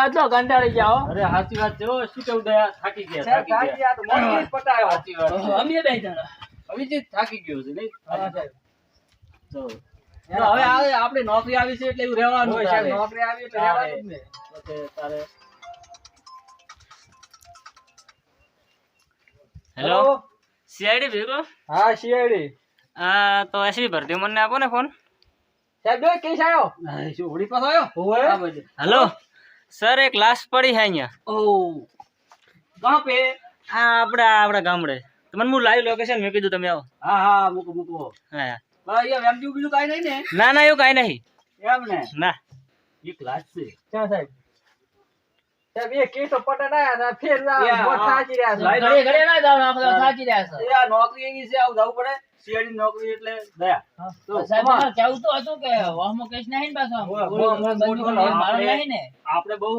આજ તો કંટાળી ગયા અરે સાચી વાત છે શું કેવું દયા? થાકી ગયા થાકી ગયા. તો મોટી પટાયો. સાચી વાત અમે બે જણા. અભિજીત થાકી ગયો છે નહીં? હા, સાહેબ. તો હવે આ આપણે નોકરી આવી છે એટલે એવું રહેવાનું હોય છે નોકરી આવી એટલે રહેવાનું જ ને. ઓકે તારે. હેલો સીઆઈડી ભેગો હા? સીઆઈડી આ તો એસવી ભરતી મને આપો ને ફોન સાહેબ બે કેસ આવ્યો શું ઓડી પાછો આવ્યો. હેલો સર એક લાશ પડી હે અહીંયા. ઓહ કહા પે. આ આપણા આપડા ગામડે. તમને હું લાઈવ લોકેશન મેં કીધું તમે આવો. હા હા મૂકો મૂકો. હા પણ અહીંયા વેમજ્યું બીજું કાઈ નહીં ને? ના ના એવું કાંઈ નહીં. એમ ને ના. એક લાશ છે. ક્યાં સાહેબ? સાહેબ એ કેસ તો પટા ના આવ્યા, ફેર ના યા, મોટ હા. સાચી રહ્યા છે. લાઈન ઘડીએ ઘડીએ ના જાવ, આપણે થાકી રહ્યા છે. એ નોકરી એવી છે આવું જવું પડે. સીઆઈડી નોકરી એટલે દયા. તો સાહેબ, અમાર તો હતું કે વહમો કેસ નહીં પાછો આમ. હોય, ગોળી હોય, હોય, બંદૂક હોય, લઈને મારો નહીં ને. આપણે બહુ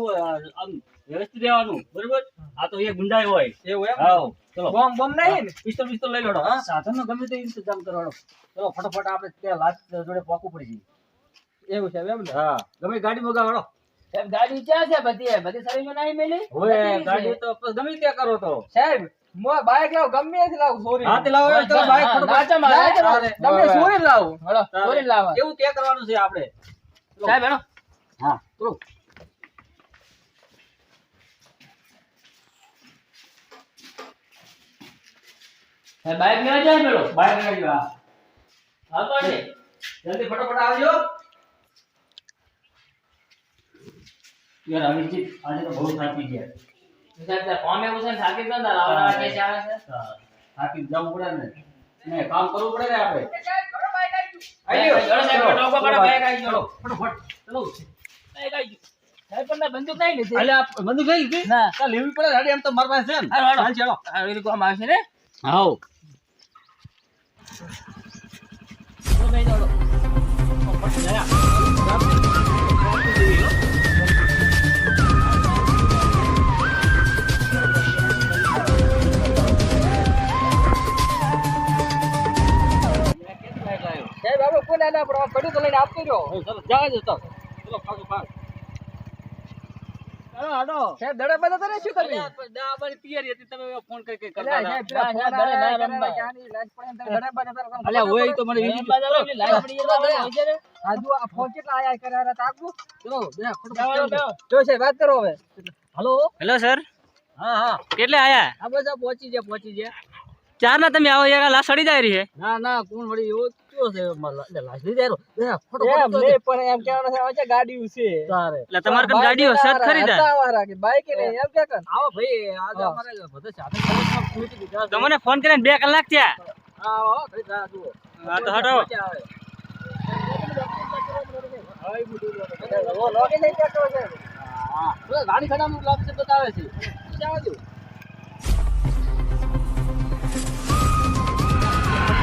આમ વ્યવસ્થિત રહેવાનું બરોબર? આ તો એ ગુંડાઈ હોય. એવું એમ? હાવ ચલો. બોમ્બ બોમ્બ નહીં ને? પિસ્તોલ પિસ્તોલ લઈ લેડો હા. સાધનનો ગમે તે ઇંતજામ કરવાનો. ચલો ફટાફટ આપણે ત્યાં લાશ જોડે પોકવું પડી એવું છે એમ ને? હા. ગમે ગાડી મગાવડો સાહેબ, ગાડી ક્યાં છે બધી? બધી સર્વિસમાં નહીં મળી ઓય ગાડી તો ગમે ત્યાં કરો તો. સાહેબ મો બાઈક લાવ ગમે ત્યાંથી લાવ સોરી. હા તે તો બાઈક હા, ફટાફટ મારે, ગમે સોરી લાવ. હળો, દોરીને લાવો. એવું ત્યાં કરવાનું છે આપણે. સાહેબ, હેલો. હા. ચલો. બાઈક લેવા જાય પેલો. બાઈક હા. હા, તો જલ્દી ફટાફટ આવજો. યાર અમિતજી આજે તો બહુ થાકી ગયા સાહેબ, તાર ફોન એવું છે થાકી તો નતા, લાવો, લાવો, કેસ આવે છે. થાકી જવું પડે ને ને કામ કરવું પડે ને આપણે આઈ ગયો. ચલો, સાહેબ, ટોકો કાઢો, બાઈક આઈ ગયો. ફટાફટ ચલો બાઈક ગયું. સાહેબ, પણ બંદૂક નહીં લીધી. એટલે બંદૂક લઈ ગઈ ના. ચાલ લેવી પડે ગાડી એમ તો મારી પાસે છે ને હાલો, હાલો. ચાલો આ કામ આવશે ને હાઉ આયા કર્યા હતા તાકવું ચલો બે જાઓ, ફટાફટ જાઓ. જો સાહેબ વાત કરો હવે. હાલો? Hello sir. હા હા. કેટલે આયા? પહોંચી ગયા પહોંચી ગયા. ચાર ના તમે આવો યાર લાશ સડી જાય રહી છે ના ના કોણ વળી એવો કયો છે લાશ લઈ જાય નહીં, પણ એમ કેવાનો છે, હવે ગાડી છે તારે એટલે તમારે કન ગાડીઓ સત ખરી જાય આવા કે બાઈક ને એમ કે કન? આવો ભાઈ આજે અમારે બધે સાથે સર્વિસમાં દીધા તમને ફોન કરીને બે કલાક થયા આવો, ભાઈ જા જુઓ. હા તો હટો આવે? ઓ, location check કરો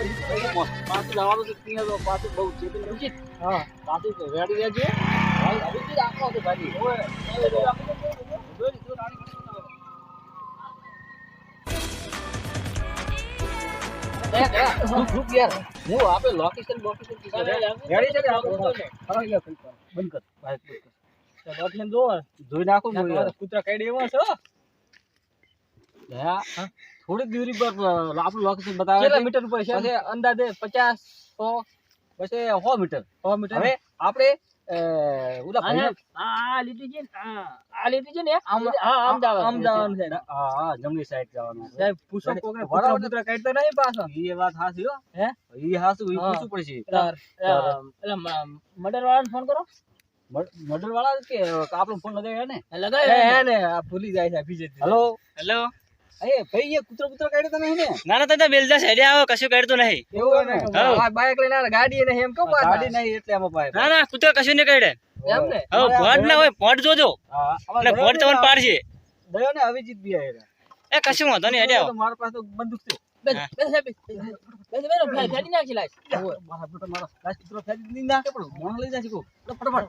પાછું જવાનું છે ત્યાં તો પાછું બહુ છે અભિજીત, હા. પાછું ready રહેજે. ભાઈ, અભિજીત આખો. હું આપણે લોકેશન બોકેશન છે. બંધ કર. બંધ કર. જોઈ નાખો કૂતરા કરડે એવા છે, હો. દયા, થોડીક દૂરી પર અ, આપણું લોકેશન બતાવે કેટલા છે. મીટર ઉપર છે પછી અંદાજે પચાસ સો પછી સો મીટર સો મીટર હવે આપણે અ, ઓલા આને- ભાઈને- આ આ લીટી છે ને, આ આ લીટી છે ને, આમ- હા, આમ જવાનું. આમ જવાનું છે હા હા જમણી સાઈડ જવાનું છે. સાહેબ પૂછો Ready? કોકને બરાબર. કૂતરા કૂતરા કરડતા નહીં પાછા એ વાત હાચી હો હે? એ હાચું એ હા. પૂછવું પડશે તાર. અ, પેલા મ- મર્ડર વાળાને ફોન કરો મર્ડર વાળા કે આપણો ફોન લગાવ્યો ને હે, લગાવ્યો હે ને આ ભૂલી જાય છે બીજે દી. હલો હેલો એ ભાઈ એ કૂતરો કૂતરો કાઢ્યો તમે ને? ના ના તમે બેલદાસ હેડે આવો કશું કાઢતો નહીં. એવું ને? હા. બાઈક લઈને ગાડી નહીં એમ વાત ગાડી નહીં એટલે આમાં પાય ના ના કૂતરા કશું નહીં કાઢે એમ ને? હવે ભોટ ના હોય ભોટ જોજો. અને ભોટ તમને પાડશે દયો ને અવિજીત બી આયા એ કશું વાંધો નહીં હેડે આવો. મારા પાસે તો બંદૂક છે. બેસ બેસ સાહેબ બેસ બેસ બેસ ફેર નાખી લાશ. મારા બેટા મારા લાશ કૂતરો ફેંકી દીધી ના પણ મોણ લઈ જાય કો ફટાફટ.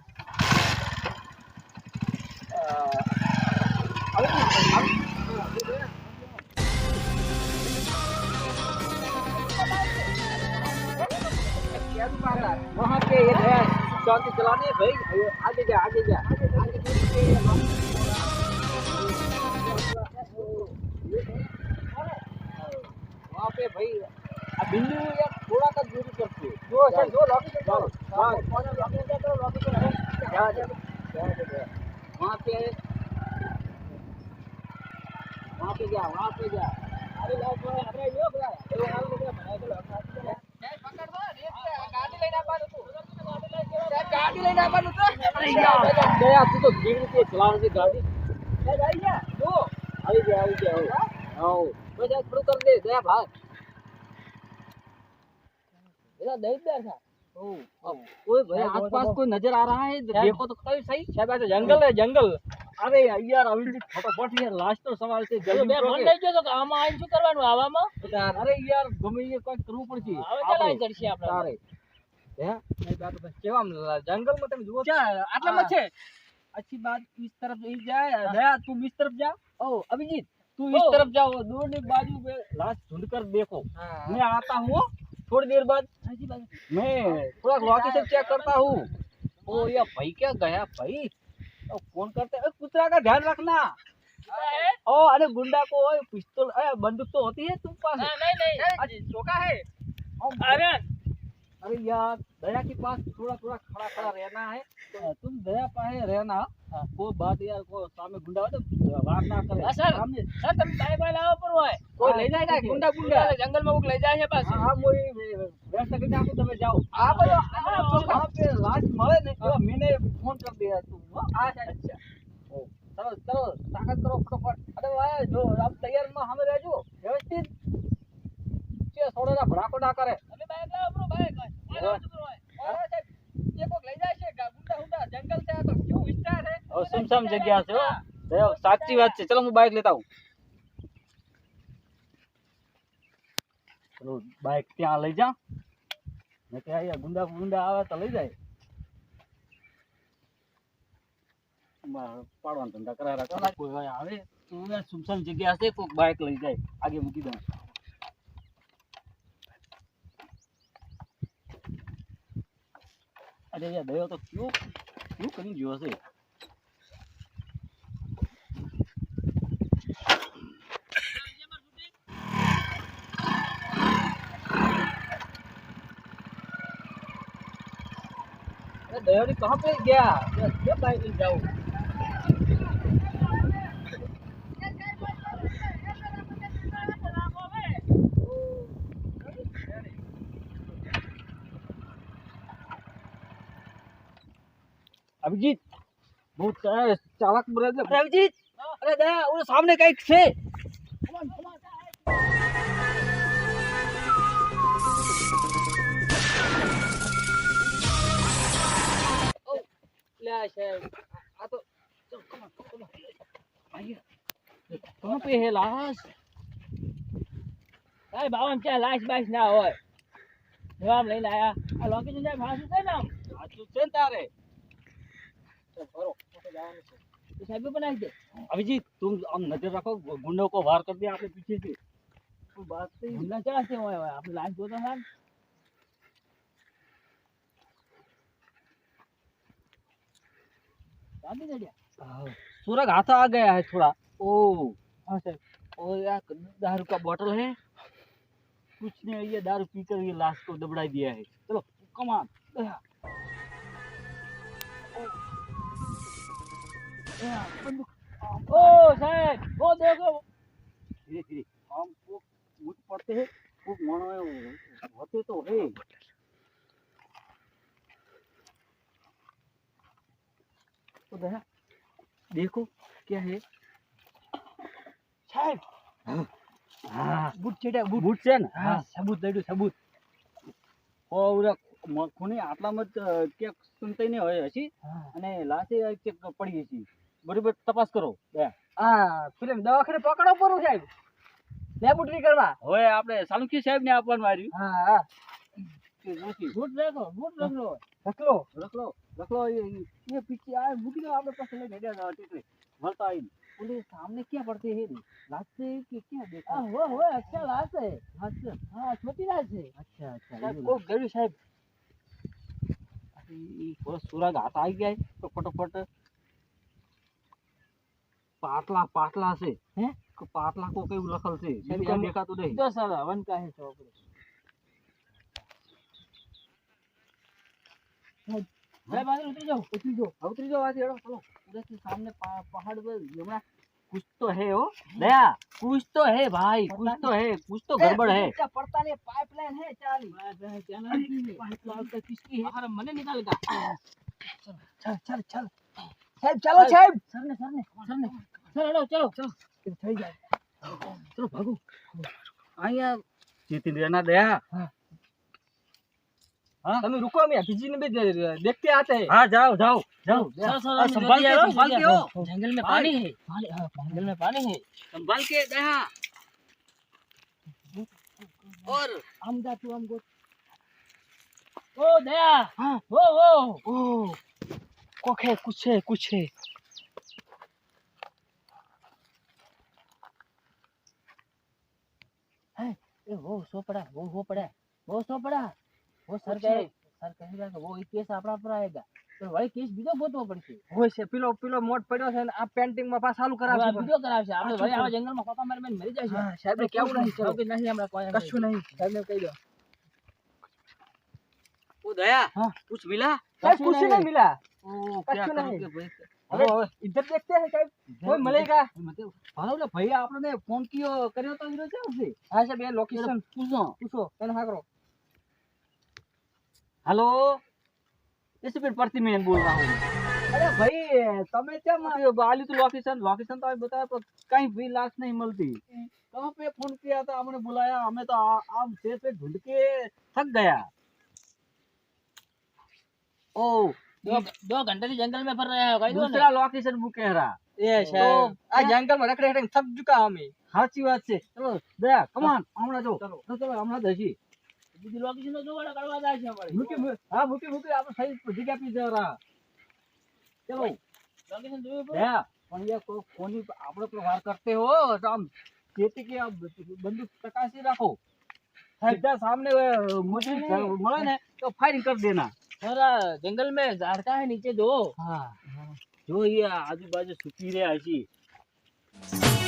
वहाँ पे ये है शांति चलाने भाई आगे जा आगे जा वहाँ पे भाई भिंडू या थोड़ा सा दूरी करते दो सर दो लॉबी जाओ वहाँ पे वहाँ पे जा वहाँ पे जा अरे लॉक अरे योग रहा है तो आप लोग बनाए तो लॉक ગાડી લઈને આવવાનું તું ગાડી લઈને આવવાનું તું અરે યાર ગયા તું તો કેવી રીતે ચલાવવાની છે ગાડી એ જાય યાર તું આવી ગયા આવી ગયા આવો બસ આ થોડું કરી દે ગયા ભાગ એલા દઈદાર था कोई भाई आसपास कोई नजर आ रहा है देखो तो कहीं सही शायद ऐसे जंगल है जंगल अरे यार अभी फटाफट यार लास्ट तो सवाल છે તો બે ફોન લઈ ગયો તો કે આમાં આઈને શું કરવાનું આવામાં અરે યાર ગમે એ કોઈ કરવું પડશે હવે ચાલ આઈ કરશે આપણે જંગલ માં તમે જુઓ આટલામાં છે अच्छी बात इस तरफ ही जाए दया तुम इस तरफ जा ओ अभिजीत तू इस ओ। तरफ जाओ दूर की बाजू पे लाश ढूंढ कर देखो मैं आता हूँ थोड़ी देर बाद मैं थोड़ा लोकेशन चेक करता हूँ ओ ये भाई क्या गया भाई ओ, फोन करते अरे कुतरा का ध्यान रखना ओ अरे गुंडा को ओए, पिस्तौल अरे बंदूक तो होती है तुम पास ના નહીં નહીં अच्छा, चौका है ओ, અરે अरे यार दया के पास थोड़ा थोड़ा खड़ा खड़ा रहना है तो तुम दया पाए रहना। हाँ, वो बात यार को सामने गुंडा तो बात ना करे। हाँ, सर। सामने सर तुम काय बाय लाओ पर होए हाँ, कोई ले जाएगा गुंडा गुंडा जंगल में वो ले जाए है बस हाँ वो ही व्यस्त करके आपको तुम जाओ आप तो वहाँ पे लाश मरे नहीं तो मैंने फ़ोन कर दिया तुम अच्छा। अच्छा चलो चलो ताकत करो फटाफट। अरे भाई जो आप तैयार में हम रह जाओ। व्यवस्थित। छोड़ेगा भड़ाको ना करे। હવે જગ્યા છે સાચી વાત છે. ચલો, હું બાઇક લેતા આવું. ચલો બાઇક ત્યાં લઈ જા. ને અહીંયા ગુંડા ગુંડા આવે તો લઈ જાય. પાડવાનો ધંધા કરાય રાખવાના કોઈ આવે. તો સુમસામ જગ્યા હશે, કોઈક બાઇક લઈ જાય. આગે મૂકી દઉં. અરે યાર દયો તો કયું કયું કરી ગયો હશે? દયાળી કહા પે ગયા? કે બાઈક લઈ જાઉં અભિજીત, બહુ ચાલાક બોલે છે. અભિજીત, અરે દયા, ઓલો સામે કંઈક છે? कहीं से ले शायद आ तो चलो कम कम आइए कहाँ पे है लाश સાહેબ આવા ક્યાં લાશ બાશ ના હોય જવાબ લઈને આયા આ લોકેશન સાહેબ હાસું છે ને આમ સાચું છે ને તારે ચલ, ફરો, ફરો, જવાનું છે. તો સાહેબ બનાવી દે अभिजीत तुम हम नजर रखो गुंडों को वार कर दिया आपने पीछे से कोई बात नहीं હુમલા ચલાશે હોય હોય આપણે લાશ જોતો સાહેબ सूरज हाथा आ गया है थोड़ा ओ हाँ सर और यार दारू का बॉटल है कुछ ने ये दारू पीकर ये लाश को दबड़ाई दिया है चलो कमान ओ साहब वो देखो हम वो पड़ते हैं वो मनो होते तो है तो दया देखो क्या है સાહેબ हाँ બૂટ છેડ્યા બૂટ બૂટ છે ને હા સબૂત દઈડું સબૂત ઓરા ખૂણે આટલામાં જ ક્યાંક સુનતાઈ ને હોય હશે હા અને લાશે ક્યાંક પડી હશે બરોબર તપાસ કરો દયા આ પેલે દવાખાને પકડો પડું સાહેબ લેબોરેટરી કરવા હવે આપણે સાલુકી સાહેબ ને આપવાનું આવ્યું હા હા બૂટ રાખો બૂટ રાખો રખલો રખલો રખલો रखलो ये ये पीछे आए मुटी का आपने पसंद नहीं भेजा था। टीटरे भरता आई बोले सामने क्या पड़ते हैं से के क्या देखा? हाँ, वो वो अच्छा लास्ट है। अच्छा हाँ छोटी लास्ट है। अच्छा अच्छा हाँ, ओ गरीब साहब। वो सूरज आता ही गया है तो फटोफट पाटला पाटला से। हैं? को पाटला को कई लखल से। तो देखा तो नहीं। तो सर वन का है चौक मैं बादल उतरी जाओ उतरी जाओ उतरी जाओ आती चलो उधर से सामने पहाड़ पर यमुना कुछ तो है वो दया कुछ तो है भाई कुछ तो है कुछ तो गड़बड़ है क्या पड़ता नहीं पाइपलाइन है चाली पाइपलाइन का किसकी है अरे मने निकाल का चल चल चल साहब चलो साहब सर ने सर ने सर ने चलो चलो चलो चलो चलो भागो आया जीती रहना दया તમે रुको मैं बीजी ने भी दे- देखते आते हैं हाँ जाओ जाओ जाओ संभाल के संभाल के हो जंगल में पानी है पानी हाँ, जंगल में पानी है संभाल के दया और हम जा तू हमको ओ दया हाँ वो वो ओ कुछ है कुछ है कुछ है ए वो सो पड़ा वो हो पड़ा वो सो पड़ा वो સર કહે સર કહી રહ્યા કે વો એ કેસ આપણા પર આવેગા પણ વળી કેસ બીજો ગોતવો પડશે હોય છે પેલો પેલો મોટ પડ્યો છે ને આ પેન્ટિંગ માં પાછા ચાલુ કરાવશે બીજો કરાવશે આપણે વળી આવા જંગલ માં કોપા મારી મરી જશે સાહેબ કેવું નહીં કરો કે નહીં આપણે કોઈ કશું નહીં સાહેબ ને કહી દો ઓ દયા હા પૂછ મિલા સાહેબ कुछ नहीं मिला ओ कछु नहीं इधर देखते हैं साहब कोई मिलेगा मतलब भालो भैया आपने फ़ोन कियो કર્યો તો વિરોધ છે હા સાહેબ એ લોકેશન પૂછો પૂછો એને હા કરો हेलो इस पे प्रति मैं बोल रहा हूँ અરે ભાઈ તમે કેમ अरे बाली तो लोकेशन लोकेशन तो अभी बताया पर कहीं भी लाश नहीं मिलती कहाँ पे फोन किया था हमने बुलाया हमें तो आ- आप शेर पे ढूंढ के थक गया ओ दो दो घंटे से जंगल में फिर रहे हो कही दो दूसरा लोकेशन बुक कह रहा એ સાહેબ આ જંગલમાં રખડે રખડે થક ચુકા અમે સાચી વાત છે ચલો દયા કમાન હમણાં જો ચલો ચલો હમણાં દસી બીજી લોકેશન તો જોવાના કરવા જાય છે અમારે. મૂકી હા મૂકી મૂકી. આપણે સહી જગ્યા પી જરા. ચલો. લોકેશન જોયું પણ? હા પણ યાર કોઈ કોની આપણે પર વાર જંગલ મે ઝાડકા નીચે જો ये आजू बाजू सूखी रहा है